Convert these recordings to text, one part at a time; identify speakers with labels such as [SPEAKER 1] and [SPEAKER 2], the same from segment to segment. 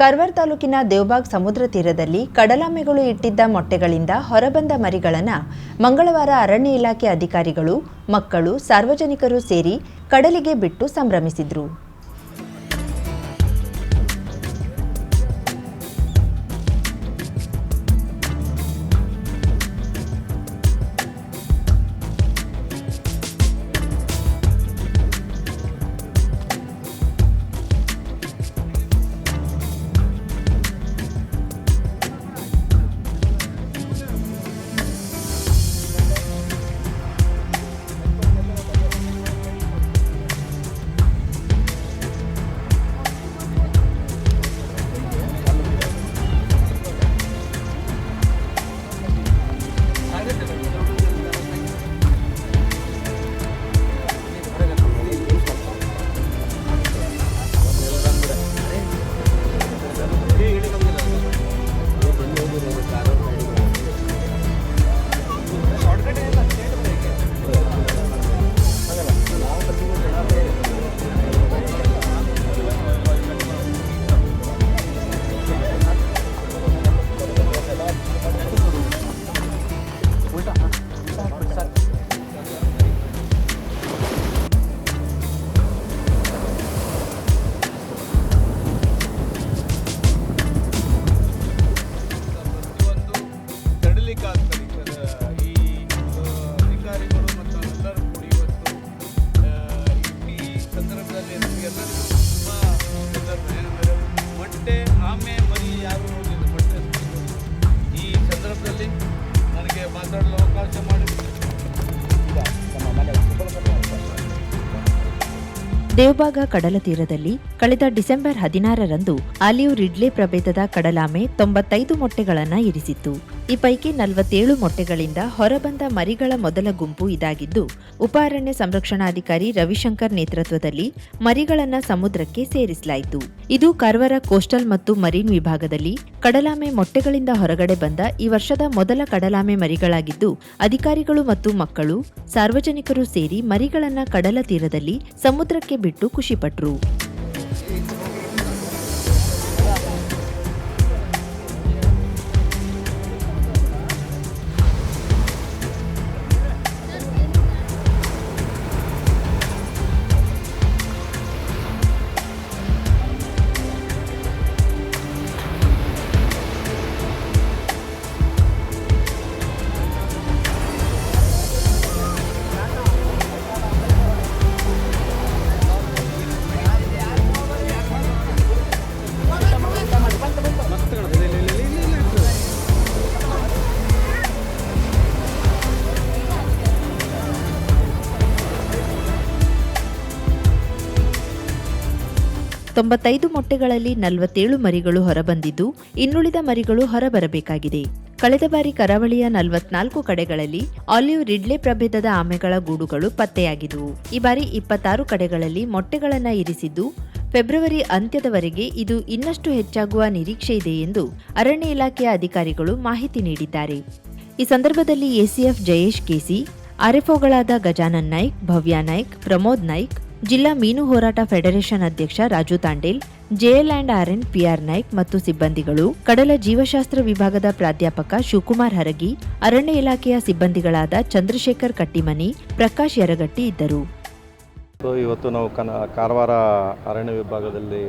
[SPEAKER 1] ಕರ್ವರ್ ತಾಲೂಕಿನ ದೇವಬಾಗ್ ಸಮುದ್ರ ತೀರದಲ್ಲಿ ಕಡಲಾಮೆಗಳು ಇಟ್ಟಿದ್ದ ಮೊಟ್ಟೆಗಳಿಂದ ಹೊರಬಂದ ಮರಿಗಳನ್ನು ಮಂಗಳವಾರ ಅರಣ್ಯ ಇಲಾಖೆ ಅಧಿಕಾರಿಗಳು, ಮಕ್ಕಳು, ಸಾರ್ವಜನಿಕರು ಸೇರಿ ಕಡಲಿಗೆ ಬಿಟ್ಟು ಸಂಭ್ರಮಿಸಿದ್ರು.
[SPEAKER 2] ತಡಲಿಕ್ಕಾಗ್ತದೆ ಸರ್ ಈ ಅಧಿಕಾರಿಗಳು ಮತ್ತು ಎಲ್ಲರೂ ಕೂಡಿ ಇವತ್ತು ಈ ಸಂದರ್ಭದಲ್ಲಿ ನಮಗೆಲ್ಲರಿಗೂ ತುಂಬ ಏನಂದರೆ ಮೊಟ್ಟೆ ಆಮೆ ಮರಿ ಯಾರು ಮೊಟ್ಟೆ ಈ ಸಂದರ್ಭದಲ್ಲಿ ನನಗೆ ಮಾತಾಡಲು ಅವಕಾಶ ಮಾಡಿ
[SPEAKER 1] ದೇವಬಾಗ ಕಡಲ ತೀರದಲ್ಲಿ ಕಳೆದ ಡಿಸೆಂಬರ್ ಹದಿನಾರರಂದು ಆಲಿವ್ ರಿಡ್ಲೆ ಪ್ರಭೇದದ ಕಡಲಾಮೆ ತೊಂಬತ್ತೈದು ಮೊಟ್ಟೆಗಳನ್ನು ಇರಿಸಿತ್ತು. ಈ ಪೈಕಿ ನಲವತ್ತೇಳು ಮೊಟ್ಟೆಗಳಿಂದ ಹೊರಬಂದ ಮರಿಗಳ ಮೊದಲ ಗುಂಪು ಇದಾಗಿದ್ದು ಉಪ ಅರಣ್ಯ ಸಂರಕ್ಷಣಾಧಿಕಾರಿ ರವಿಶಂಕರ್ ನೇತೃತ್ವದಲ್ಲಿ ಮರಿಗಳನ್ನ ಸಮುದ್ರಕ್ಕೆ ಸೇರಿಸಲಾಯಿತು. ಇದು ಕಾರ್ವರ ಕೋಸ್ಟಲ್ ಮತ್ತು ಮರೀನ್ ವಿಭಾಗದಲ್ಲಿ ಕಡಲಾಮೆ ಮೊಟ್ಟೆಗಳಿಂದ ಹೊರಗಡೆ ಬಂದ ಈ ವರ್ಷದ ಮೊದಲ ಕಡಲಾಮೆ ಮರಿಗಳಾಗಿದ್ದು, ಅಧಿಕಾರಿಗಳು ಮತ್ತು ಮಕ್ಕಳು ಸಾರ್ವಜನಿಕರು ಸೇರಿ ಮರಿಗಳನ್ನ ಕಡಲ ತೀರದಲ್ಲಿ ಸಮುದ್ರಕ್ಕೆ ಬಿಟ್ಟು ಖುಷಿಪಟ್ರು. ತೊಂಬತ್ತೈದು ಮೊಟ್ಟೆಗಳಲ್ಲಿ ನಲವತ್ತೇಳು ಮರಿಗಳು ಹೊರಬಂದಿದ್ದು, ಇನ್ನುಳಿದ ಮರಿಗಳು ಹೊರಬರಬೇಕಾಗಿದೆ. ಕಳೆದ ಬಾರಿ ಕರಾವಳಿಯ ನಲವತ್ನಾಲ್ಕು ಕಡೆಗಳಲ್ಲಿ ಆಲಿವ್ ರಿಡ್ಲೆ ಪ್ರಭೇದದ ಆಮೆಗಳ ಗೂಡುಗಳು ಪತ್ತೆಯಾಗಿದ್ದವು ಈ ಬಾರಿ ಇಪ್ಪತ್ತಾರು ಕಡೆಗಳಲ್ಲಿ ಮೊಟ್ಟೆಗಳನ್ನು ಇರಿಸಿದ್ದು, ಫೆಬ್ರವರಿ ಅಂತ್ಯದವರೆಗೆ ಇದು ಇನ್ನಷ್ಟು ಹೆಚ್ಚಾಗುವ ನಿರೀಕ್ಷೆ ಇದೆ ಎಂದು ಅರಣ್ಯ ಇಲಾಖೆಯ ಅಧಿಕಾರಿಗಳು ಮಾಹಿತಿ ನೀಡಿದ್ದಾರೆ. ಈ ಸಂದರ್ಭದಲ್ಲಿ ಎಸಿಎಫ್ ಜಯೇಶ್ ಕೆಸಿ, ಆರ್ಎಫ್ಒಗಳಾದ ಗಜಾನನ್ ನಾಯ್ಕ್, ಭವ್ಯ ನಾಯ್ಕ್, ಪ್ರಮೋದ್ ನಾಯ್ಕ್ ಜಿಲ್ಲಾ ಮೀನು ಹೋರಾಟ ಫೆಡರೇಷನ್ ಅಧ್ಯಕ್ಷ Raju Tandel, JL and RN PR Naik ಮತ್ತು ಸಿಬ್ಬಂದಿಗಳು, ಕಡಲ ಜೀವಶಾಸ್ತ್ರ ವಿಭಾಗದ ಪ್ರಾಧ್ಯಾಪಕ ಶಿವಕುಮಾರ್ ಹರಗಿ, ಅರಣ್ಯ ಇಲಾಖೆಯ ಸಿಬ್ಬಂದಿಗಳಾದ ಚಂದ್ರಶೇಖರ್ ಕಟ್ಟಿಮನಿ, ಪ್ರಕಾಶ್ ಯರಗಟ್ಟಿ ಇದ್ದರು.
[SPEAKER 3] ಇವತ್ತು ನಾವು ಕಾರವಾರ ಅರಣ್ಯ ವಿಭಾಗದಲ್ಲಿ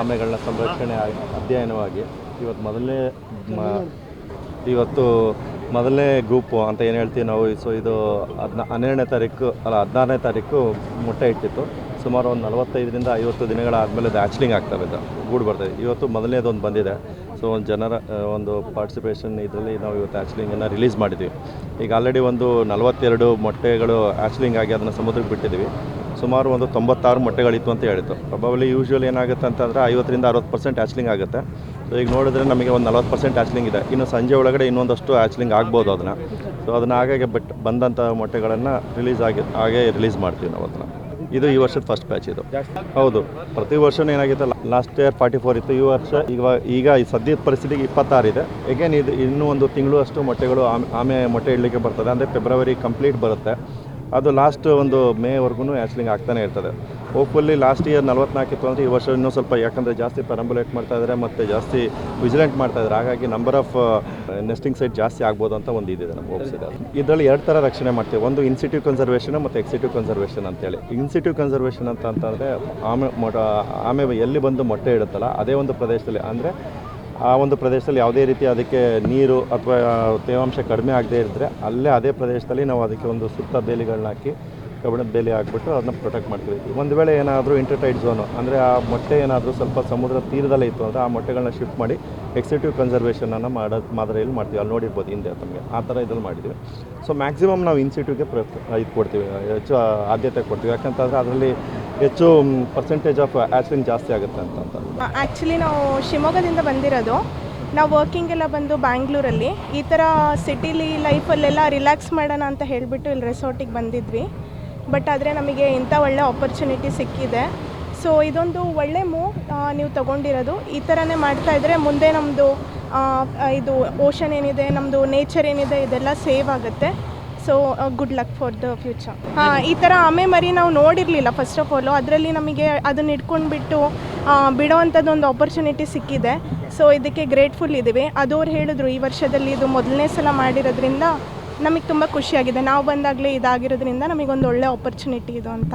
[SPEAKER 3] ಆಮೆಗಳನ್ನ ಸಂರಕ್ಷಣೆ ಅಧ್ಯಯನವಾಗಿ ಇವತ್ತು ಮೊದಲನೇ ಇವತ್ತು ಮೊದಲನೇ ಗ್ರೂಪು ಅಂತ ಏನು ಹೇಳ್ತೀವಿ ನಾವು, ಸೊ ಇದು ಹದಿನ, ಹನ್ನೆರಡನೇ ತಾರೀಕು, ಅಲ್ಲ ಹದಿನಾರನೇ ತಾರೀಕು ಮೊಟ್ಟೆ ಇಟ್ಟಿತ್ತು. ಸುಮಾರು ಒಂದು ನಲವತ್ತೈದರಿಂದ ಐವತ್ತು ದಿನಗಳಾದಮೇಲೆ ಅದು ಹ್ಯಾಚ್ಲಿಂಗ್ ಆಗ್ತವೆ ಇದೆ, ಗೂಡು ಬರ್ತದೆ. ಇವತ್ತು ಮೊದಲನೇದೊಂದು ಬಂದಿದೆ. ಸೊ ಒಂದು ಜನರ ಒಂದು ಪಾರ್ಟಿಸಿಪೇಷನ್ ಇದರಲ್ಲಿ ನಾವು ಇವತ್ತು ಹ್ಯಾಚ್ಲಿಂಗನ್ನು ರಿಲೀಸ್ ಮಾಡಿದ್ವಿ ಈಗ ಆಲ್ರೆಡಿ ಒಂದು ನಲವತ್ತೆರಡು ಮೊಟ್ಟೆಗಳು ಹ್ಯಾಚ್ಲಿಂಗ್ ಆಗಿ ಅದನ್ನು ಸಮುದ್ರಕ್ಕೆ ಬಿಟ್ಟಿದ್ವಿ ಸುಮಾರು ಒಂದು ತೊಂಬತ್ತಾರು ಮೊಟ್ಟೆಗಳಿತ್ತು ಅಂತ ಹೇಳಿತ್ತು. ಪ್ರಬಾಬಲಿ ಯೂಶ್ವಲ್ ಏನಾಗುತ್ತೆ ಅಂತಂದರೆ ಐವತ್ತರಿಂದ ಅರವತ್ತು ಪರ್ಸೆಂಟ್ ಹ್ಯಾಚ್ಲಿಂಗ್ ಆಗುತ್ತೆ. ಈಗ ನೋಡಿದ್ರೆ ನಮಗೆ ಒಂದು ನಲವತ್ತು ಪರ್ಸೆಂಟ್ ಆಚ್ಲಿಂಗ್ ಇದೆ. ಇನ್ನು ಸಂಜೆ ಒಳಗಡೆ ಇನ್ನೊಂದಷ್ಟು ಆಚ್ಲಿಂಗ್ ಆಗ್ಬೋದು ಅದನ್ನು. ಸೊ ಅದನ್ನು ಹಾಗಾಗಿ ಬಟ್ ಬಂದಂಥ ಮೊಟ್ಟೆಗಳನ್ನು ರಿಲೀಸ್ ಆಗಿ ಹಾಗೆ ರಿಲೀಸ್ ಮಾಡ್ತೀವಿ ನಾವು ಅದನ್ನು. ಇದು ಈ ವರ್ಷದ ಫಸ್ಟ್ ಬ್ಯಾಚ್ ಇದು. ಹೌದು. ಪ್ರತಿ ವರ್ಷವೂ ಏನಾಗಿತ್ತು? ಲಾಸ್ಟ್ ಇಯರ್ ಫಾರ್ಟಿ ಫೋರ್ ಇತ್ತು. ಈ ವರ್ಷ ಈಗ ಈಗ ಈ ಸದ್ಯದ ಪರಿಸ್ಥಿತಿಗೆ ಇಪ್ಪತ್ತಾರು ಇದೆ. ಎಗೇನ್ ಇದು ಇನ್ನೂ ಒಂದು ತಿಂಗಳು ಅಷ್ಟು ಮೊಟ್ಟೆಗಳು ಆಮೆ ಮೊಟ್ಟೆ ಇಡಲಿಕ್ಕೆ ಬರ್ತದೆ. ಅಂದರೆ ಫೆಬ್ರವರಿ ಕಂಪ್ಲೀಟ್ ಬರುತ್ತೆ. ಅದು ಲಾಸ್ಟ್ ಒಂದು ಮೇವರೆಗೂ ಆ್ಯಕ್ಚುಲಿಂಗ್ ಆಗ್ತಾನೆ ಇರ್ತದೆ. ಹೋಪ್ಫುಲ್ಲಿ ಲಾಸ್ಟ್ ಇಯರ್ ನಲ್ವತ್ನಾಲ್ಕು ಇತ್ತು ಅಂದರೆ ಈ ವರ್ಷ ಇನ್ನೂ ಸ್ವಲ್ಪ ಯಾಕಂದರೆ ಜಾಸ್ತಿ ಪರಂಬುಲೇಟ್ ಮಾಡ್ತಾ ಇದ್ದಾರೆ ಮತ್ತು ಜಾಸ್ತಿ ವಿಜಿಲೆಂಟ್ ಮಾಡ್ತಾ ಇದ್ದಾರೆ ಹಾಗಾಗಿ ನಂಬರ್ ಆಫ್ ನೆಸ್ಟಿಂಗ್ ಸೈಟ್ ಜಾಸ್ತಿ ಆಗ್ಬೋದು ಅಂತ ಒಂದು ಇದಿದೆ ನಮ್ಮ ಹೋಪ್ಸ್ ಇದೆ. ಇದರಲ್ಲಿ ಎರಡು ಥರ ರಕ್ಷಣೆ ಮಾಡ್ತೀವಿ. ಒಂದು ಇನ್ಸಿಟಿವ್ ಕನ್ಸರ್ವೇಷನ್ ಮತ್ತು ಎಕ್ಸಿಟಿವ್ ಕನ್ಸರ್ವೇಷನ್ ಅಂತೇಳಿ. ಇನ್ಸಿಟಿವ್ ಕನ್ಸರ್ವೇಷನ್ ಅಂತ ಅಂತಂದರೆ ಆಮೆ ಮೊಟ ಆಮೆ ಎಲ್ಲಿ ಬಂದು ಮೊಟ್ಟೆ ಇಡುತ್ತಲ್ಲ, ಅದೇ ಒಂದು ಪ್ರದೇಶದಲ್ಲಿ. ಅಂದರೆ ಆ ಒಂದು ಪ್ರದೇಶದಲ್ಲಿ ಯಾವುದೇ ರೀತಿ ಅದಕ್ಕೆ ನೀರು ಅಥವಾ ತೇವಾಂಶ ಕಡಿಮೆ ಆಗದೇ ಇದ್ದರೆ ಅಲ್ಲೇ ಅದೇ ಪ್ರದೇಶದಲ್ಲಿ ನಾವು ಅದಕ್ಕೆ ಒಂದು ಸುತ್ತ ಬೇಲಿಗಳನ್ನ ಹಾಕಿ ಕಬ್ಬಿಣದ ಬೇಲಿ ಹಾಕ್ಬಿಟ್ಟು ಅದನ್ನ ಪ್ರೊಟೆಕ್ಟ್ ಮಾಡ್ತೀವಿ. ಒಂದು ವೇಳೆ ಏನಾದರೂ ಇಂಟರ್ಟೈಡ್ ಝೋನು ಅಂದರೆ ಆ ಮೊಟ್ಟೆ ಏನಾದರೂ ಸ್ವಲ್ಪ ಸಮುದ್ರ ತೀರದಲ್ಲೇ ಇತ್ತು ಅಂದರೆ ಆ ಮೊಟ್ಟೆಗಳನ್ನ ಶಿಫ್ಟ್ ಮಾಡಿ ಎಕ್ಸಿಟಿವ್ ಕನ್ಸರ್ವೇಷನನ್ನು ಮಾಡೋ, ಮಾದರಿಯಲ್ಲಿ ಮಾಡ್ತೀವಿ. ಅಲ್ಲಿ ನೋಡಿರ್ಬೋದು ಹಿಂದೆ ತಮಗೆ. ಆ ಥರ ಇದ್ರಲ್ಲಿ ಮಾಡಿದ್ವಿ ಸೊ ಮ್ಯಾಕ್ಸಿಮಮ್ ನಾವು ಇನ್ಸಿಟಿವ್ಗೆ ಪ್ರ ಇದು ಕೊಡ್ತೀವಿ ಹೆಚ್ಚು ಆದ್ಯತೆ ಕೊಡ್ತೀವಿ. ಯಾಕಂತಂದರೆ ಅದರಲ್ಲಿ ಹೆಚ್ಚು ಪರ್ಸೆಂಟೇಜ್ ಆಫ್ ಆ್ಯಸಿನ್ ಜಾಸ್ತಿ ಆಗುತ್ತೆ ಅಂತ ಅಂತ.
[SPEAKER 4] ಆ್ಯಕ್ಚುಲಿ ನಾವು ಶಿವಮೊಗ್ಗದಿಂದ ಬಂದಿರೋದು. ನಾವು ವರ್ಕಿಂಗ್ ಎಲ್ಲ ಬಂದು ಬ್ಯಾಂಗ್ಳೂರಲ್ಲಿ ಈ ಥರ ಸಿಟಿಲಿ ಲೈಫಲ್ಲೆಲ್ಲ ರಿಲ್ಯಾಕ್ಸ್ ಮಾಡೋಣ ಅಂತ ಹೇಳಿಬಿಟ್ಟು ಇಲ್ಲಿ ರೆಸಾರ್ಟಿಗೆ ಬಂದಿದ್ವಿ. ಬಟ್ ಆದರೆ ನಮಗೆ ಇಂಥ ಒಳ್ಳೆ ಆಪರ್ಚುನಿಟಿ ಸಿಕ್ಕಿದೆ. ಸೊ ಇದೊಂದು ಒಳ್ಳೆ ಮೂವ್ ನೀವು ತೊಗೊಂಡಿರೋದು. ಈ ಥರನೇ ಮಾಡ್ತಾ ಇದ್ದರೆ ಮುಂದೆ ನಮ್ಮದು ಇದು ಓಷನ್ ಏನಿದೆ ನಮ್ಮದು ನೇಚರ್ ಏನಿದೆ, ಇದೆಲ್ಲ ಸೇವ್ ಆಗುತ್ತೆ. So good luck for the future ಹಾಂ ಈ ಥರ ಆಮೆ ಮರಿ ನಾವು ನೋಡಿರಲಿಲ್ಲ ಫಸ್ಟ್ ಆಫ್ ಆಲು ಅದರಲ್ಲಿ ನಮಗೆ ಅದನ್ನ ಇಟ್ಕೊಂಡ್ಬಿಟ್ಟು ಬಿಡೋವಂಥದ್ದು ಒಂದು ಆಪರ್ಚುನಿಟಿ ಸಿಕ್ಕಿದೆ. ಸೊ ಇದಕ್ಕೆ ಗ್ರೇಟ್ಫುಲ್ ಇದ್ದೀವಿ. ಅದು ಅವ್ರು ಹೇಳಿದ್ರು, ಈ ವರ್ಷದಲ್ಲಿ ಇದು ಮೊದಲನೇ ಸಲ ಮಾಡಿರೋದ್ರಿಂದ ನಮಗೆ ತುಂಬ ಖುಷಿಯಾಗಿದೆ. ನಾವು ಬಂದಾಗಲೇ ಇದಾಗಿರೋದ್ರಿಂದ ನಮಗೊಂದು ಒಳ್ಳೆ ಆಪರ್ಚುನಿಟಿ ಇದು ಅಂತ.